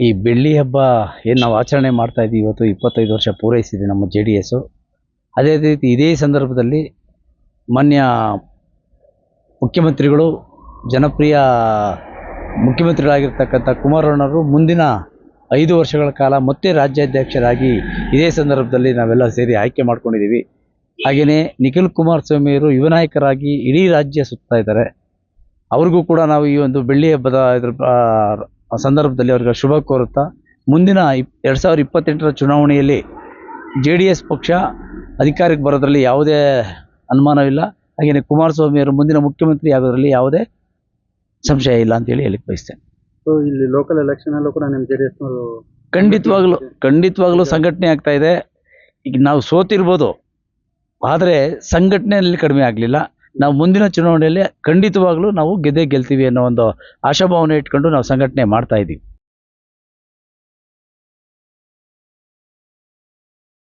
ಈ ಬೆಳ್ಳಿ ಹಬ್ಬ ಏನು ನಾವು ಆಚರಣೆ ಮಾಡ್ತಾ ಇದ್ದೀವಿ ಇವತ್ತು ಇಪ್ಪತ್ತೈದು ವರ್ಷ ಪೂರೈಸಿದೆ ನಮ್ಮ ಜೆ ಡಿ ಎಸ್ಸು ಅದೇ ರೀತಿ ಇದೇ ಸಂದರ್ಭದಲ್ಲಿ ಮಾನ್ಯ ಮುಖ್ಯಮಂತ್ರಿಗಳು, ಜನಪ್ರಿಯ ಮುಖ್ಯಮಂತ್ರಿಗಳಾಗಿರ್ತಕ್ಕಂಥ ಕುಮಾರಣ್ಣರು ಮುಂದಿನ ಐದು ವರ್ಷಗಳ ಕಾಲ ಮತ್ತೆ ರಾಜ್ಯಾಧ್ಯಕ್ಷರಾಗಿ ಇದೇ ಸಂದರ್ಭದಲ್ಲಿ ನಾವೆಲ್ಲ ಸೇರಿ ಆಯ್ಕೆ ಮಾಡ್ಕೊಂಡಿದ್ದೀವಿ. ಹಾಗೆಯೇ ನಿಖಿಲ್ ಕುಮಾರಸ್ವಾಮಿಯವರು ಯುವ ನಾಯಕರಾಗಿ ಇಡೀ ರಾಜ್ಯ ಸುತ್ತಾ ಇದ್ದಾರೆ. ಅವ್ರಿಗೂ ಕೂಡ ನಾವು ಈ ಒಂದು ಬೆಳ್ಳಿ ಹಬ್ಬದ ಇದ್ರ ಸಂದರ್ಭದಲ್ಲಿ ಅವರಿಗೆ ಶುಭ ಕೋರುತ್ತಾ ಮುಂದಿನ ಇಪ್ ಎರಡು ಸಾವಿರದ ಇಪ್ಪತ್ತೆಂಟರ ಚುನಾವಣೆಯಲ್ಲಿ ಜೆ ಡಿ ಎಸ್ ಪಕ್ಷ ಅಧಿಕಾರಕ್ಕೆ ಬರೋದರಲ್ಲಿ ಯಾವುದೇ ಅನುಮಾನವಿಲ್ಲ. ಹಾಗೆಯೇ ಕುಮಾರಸ್ವಾಮಿಯವರು ಮುಂದಿನ ಮುಖ್ಯಮಂತ್ರಿ ಆಗೋದ್ರಲ್ಲಿ ಯಾವುದೇ ಸಂಶಯ ಇಲ್ಲ ಅಂತೇಳಿ ಹೇಳಿ ಬಯಸ್ತೇನೆ. ಸೊ ಇಲ್ಲಿ ಲೋಕಲ್ ಎಲೆಕ್ಷನ್ ಅಲ್ಲೂ ಕೂಡ ನಿಮ್ಮ ಜೆ ಡಿ ಎಸ್ನವರು ಖಂಡಿತವಾಗ್ಲೂ ಖಂಡಿತವಾಗ್ಲೂ ಸಂಘಟನೆ ಆಗ್ತಾ ಇದೆ. ಈಗ ನಾವು ಸೋತಿರ್ಬೋದು ಆದರೆ ಸಂಘಟನೆಯಲ್ಲಿ ಕಡಿಮೆ ಆಗಲಿಲ್ಲ. ನಾವು ಮುಂದಿನ ಚುನಾವಣೆಯಲ್ಲಿ ಖಂಡಿತವಾಗ್ಲೂ ನಾವು ಗೆದ್ದೇ ಗೆಲ್ತೀವಿ ಅನ್ನೋ ಒಂದು ಆಶಾಭಾವನೆ ಇಟ್ಕೊಂಡು ನಾವು ಸಂಘಟನೆ ಮಾಡ್ತಾ ಇದ್ದೀವಿ